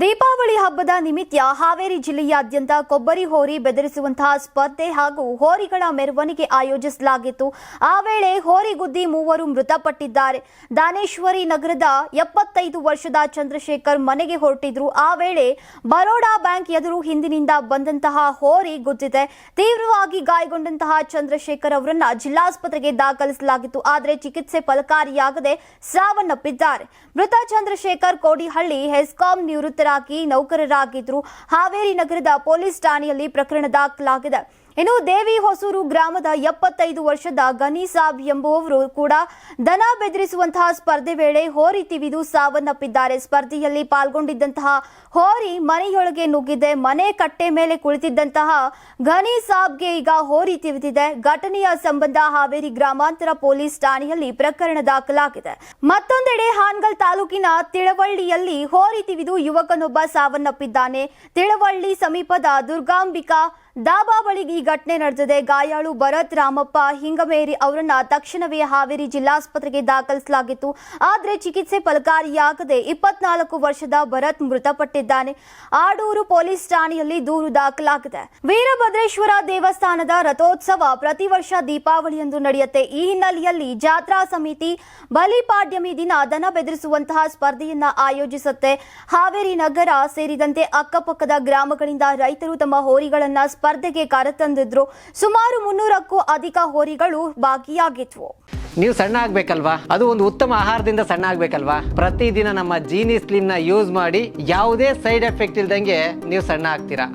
ದೀಪಾವಳಿ ಹಬ್ಬದ ನಿಮಿತ್ತ ಹಾವೇರಿ ಜಿಲ್ಲೆಯಾದ್ಯಂತ ಕೊಬ್ಬರಿ ಹೋರಿ ಬೆದರಿಸುವಂತಹ ಸ್ಪರ್ಧೆ ಹಾಗೂ ಹೋರಿಗಳ ಮೆರವಣಿಗೆ ಆಯೋಜಿಸಲಾಗಿತ್ತು. ಆ ವೇಳೆ ಹೋರಿಗುದ್ದಿ ಮೂವರು ಮೃತಪಟ್ಟಿದ್ದಾರೆ. ದಾನೇಶ್ವರಿ ನಗರದ ಎಪ್ಪತ್ತೈದು ವರ್ಷದ ಚಂದ್ರಶೇಖರ್ ಮನೆಗೆ ಹೊರಟಿದ್ರು. ಆ ವೇಳೆ ಬರೋಡಾ ಬ್ಯಾಂಕ್ ಎದುರು ಹಿಂದಿನಿಂದ ಬಂದಂತಹ ಹೋರಿ ಗುದ್ದಿದೆ. ತೀವ್ರವಾಗಿ ಗಾಯಗೊಂಡಂತಹ ಚಂದ್ರಶೇಖರ್ ಅವರನ್ನ ಜಿಲ್ಲಾಸ್ಪತ್ರೆಗೆ ದಾಖಲಿಸಲಾಗಿತ್ತು. ಆದರೆ ಚಿಕಿತ್ಸೆ ಫಲಕಾರಿಯಾಗದೆ ಸಾವನ್ನಪ್ಪಿದ್ದಾರೆ. ಮೃತ ಚಂದ್ರಶೇಖರ್ ಕೋಡಿಹಳ್ಳಿ ಹೆಸ್ಕಾಂ ನಿವೃತ್ತರಾಗಿ ನೌಕರರಾಗಿದ್ರು ಹಾವೇರಿ ನಗರದ ಪೊಲೀಸ್ ಠಾಣೆಯಲ್ಲಿ ಪ್ರಕರಣ ದಾಖಲಾಗಿದೆ. ಇನ್ನು ದೇವಿ ಹೊಸೂರು ಗ್ರಾಮದ ಎಪ್ಪತ್ತೈದು ವರ್ಷದ ಗನಿ ಸಾಬ್ ಎಂಬುವವರು ಕೂಡ ದನ ಬೆದರಿಸುವಂತಹ ಸ್ಪರ್ಧೆ ವೇಳೆ ಹೋರಿ ತಿವಿದು ಸಾವನ್ನಪ್ಪಿದ್ದಾರೆ. ಸ್ಪರ್ಧೆಯಲ್ಲಿ ಪಾಲ್ಗೊಂಡಿದ್ದಂತಹ ಹೋರಿ ಮನೆಯೊಳಗೆ ನುಗ್ಗಿದೆ. ಮನೆ ಕಟ್ಟೆ ಮೇಲೆ ಕುಳಿತಿದ್ದಂತಹ ಗನಿ ಸಾಬ್ಗೆ ಈಗ ಹೋರಿ ತಿವಿದಿದೆ. ಘಟನೆಯ ಸಂಬಂಧ ಹಾವೇರಿ ಗ್ರಾಮಾಂತರ ಪೊಲೀಸ್ ಠಾಣೆಯಲ್ಲಿ ಪ್ರಕರಣ ದಾಖಲಾಗಿದೆ. ಮತ್ತೊಂದೆಡೆ ಹಾನ್ಗಲ್ ತಾಲೂಕಿನ ತಿಳವಳ್ಳಿಯಲ್ಲಿ ಹೋರಿ ತಿವಿದು ಯುವಕನೊಬ್ಬ ಸಾವನ್ನಪ್ಪಿದ್ದಾನೆ. ತಿಳವಳ್ಳಿ ಸಮೀಪದ ದುರ್ಗಾಂಬಿಕಾ ದಾಬಾ ಬಳಿ ಈ ಘಟನೆ ನಡೆದಿದೆ. ಗಾಯಾಳು ಭರತ್ ರಾಮಪ್ಪ ಹಿಂಗಮೇರಿ ಅವರನ್ನ ತಕ್ಷಣವೇ ಹಾವೇರಿ ಜಿಲ್ಲಾಸ್ಪತ್ರೆಗೆ ದಾಖಲಿಸಲಾಗಿತ್ತು. ಆದರೆ ಚಿಕಿತ್ಸೆ ಫಲಕಾರಿಯಾಗದೆ ಇಪ್ಪತ್ನಾಲ್ಕು ವರ್ಷದ ಭರತ್ ಮೃತಪಟ್ಟಿದ್ದಾನೆ. ಆಡೂರು ಪೊಲೀಸ್ ಠಾಣೆಯಲ್ಲಿ ದೂರು ದಾಖಲಾಗಿದೆ. ವೀರಭದ್ರೇಶ್ವರ ದೇವಸ್ಥಾನದ ರಥೋತ್ಸವ ಪ್ರತಿ ವರ್ಷ ದೀಪಾವಳಿಯಂದು ನಡೆಯುತ್ತೆ. ಈ ಹಿನ್ನೆಲೆಯಲ್ಲಿ ಜಾತ್ರಾ ಸಮಿತಿ ಬಲಿಪಾಡ್ಯಮಿ ದಿನ ದನ ಬೆದರಿಸುವಂತಹ ಸ್ಪರ್ಧೆಯನ್ನ ಆಯೋಜಿಸುತ್ತೆ. ಹಾವೇರಿ ನಗರ ಸೇರಿದಂತೆ ಅಕ್ಕಪಕ್ಕದ ಗ್ರಾಮಗಳಿಂದ ರೈತರು ತಮ್ಮ ಹೋರಿಗಳನ್ನ ಸ್ಪರ್ಧೆಗೆ ಕರೆತಂದಿದ್ರು. ಸುಮಾರು ಮುನ್ನೂರಕ್ಕೂ ಅಧಿಕ ಹೋರಿಗಳು ಭಾಗಿಯಾಗಿದ್ವು. ನೀವು ಸಣ್ಣ ಆಗ್ಬೇಕಲ್ವಾ? ಅದು ಒಂದು ಉತ್ತಮ ಆಹಾರದಿಂದ ಸಣ್ಣ ಆಗ್ಬೇಕಲ್ವಾ? ಪ್ರತಿದಿನ ನಮ್ಮ ಜೀನಿ ಸ್ಲಿಮ್ನ ಯೂಸ್ ಮಾಡಿ ಯಾವುದೇ ಸೈಡ್ ಎಫೆಕ್ಟ್ ಇಲ್ದಂಗೆ ನೀವು ಸಣ್ಣ ಆಗ್ತೀರಾ?